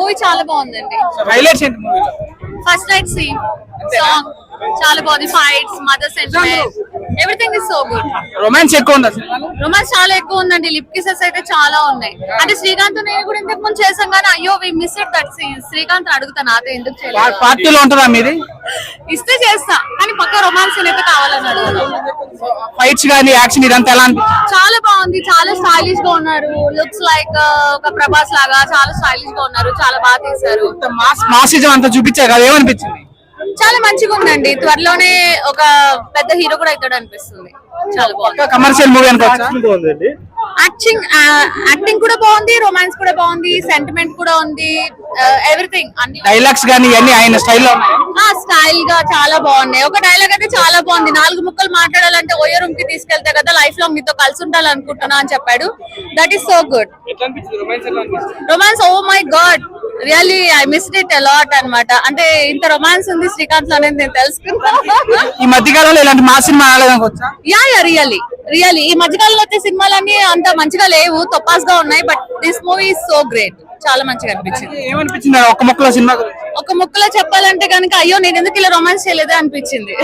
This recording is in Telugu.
మూవీ చాలా బాగుందండి. హైలైట్స్ ఏంటి మూవీలో? ఫస్ట్ నైట్ సీన్ సాంగ్ చాలా బాగుంది. Fights mother sentiment everything is so good romance ఎక్కువ ఉంది రొమాన్స్ చాలా ఎక్కువ ఉందండి. లిప్ కిసెస్ అయితే చాలా ఉన్నాయి. అంటే శ్రీకాంత్ నేను కూడా ఇంతకు ముందు చేసాం కానీ అయ్యో we miss it that scene Srikanth అడుగుతా నాతో ఎందుకు చేయలేదు? పార్ట్ టూ లో ఉంటుందా మీది? ఇస్తే చేస్తా కానీ పక్క రొమాన్స్ సీన్ అయితే కావాలని అడుగుతాం ఫైట్స్ కానీ యాక్షన్ ఇదంతా ఎలా చాలా బాగుంది. స్టైలిష్గా ఉన్నారు. లుక్స్ లైక్ ఒక ప్రభాస్ లాగా చాలా స్టైలిష్గా ఉన్నారు. చాలా బాగా తీశారు. మాస్ మాసిజం అంతా చూపించారు. కదా ఏమనిపించింది? చాలా మంచిగా ఉందండి. త్వరలోనే ఒక పెద్ద హీరో కూడా అవుతాడు అనిపిస్తుంది. చాలా బాగుంది. కమర్షియల్ మూవీ అనుకోవచ్చా? యాక్టింగ్ యాక్టింగ్ కూడా బాగుంది రొమాన్స్ కూడా బాగుంది సెంటిమెంట్ కూడా ఉంది ఎవ్రీథింగ్ అన్ని డైలాగ్స్ కానీ ఇవన్నీ ఆయన స్టైల్లో ఉన్నాయి? స్టైల్గా చాలా బాగున్నాయి. ఒక డైలాగ్ అయితే చాలా బాగుంది. నాలుగు ముక్కలు మాట్లాడాలంటే ఓయో రూమ్కి తీసుకెళ్తే కదా లైఫ్లో మీతో కలిసి ఉండాలనుకుంటున్నా అని చెప్పాడు. That is so good romance oh my god really I missed it a lot అన్నమాట. అంటే ఇంత రొమాన్స్ ఉంది శ్రీకాంత్లో అనేది నేను తెలుసుకున్నా ఈ మధ్య కాలంలో ఇలాంటి మాస్ సినిమా యా యా రియల్లీ రియల్లీ ఈ మధ్యకాలంలో వచ్చే సినిమాలన్నీ అంత మంచిగా లేవు. తొప్పాస్గా ఉన్నాయి. But this movie is so great చాలా మంచిగా అనిపించింది. ఏమనిపించింది? ఒక్క ముక్కలో సినిమా గురించి? ఒక ముక్కలో చెప్పాలంటే కనుక అయ్యో నేను ఎందుకు ఇలా రొమాన్స్ చేయలేదు అనిపించింది.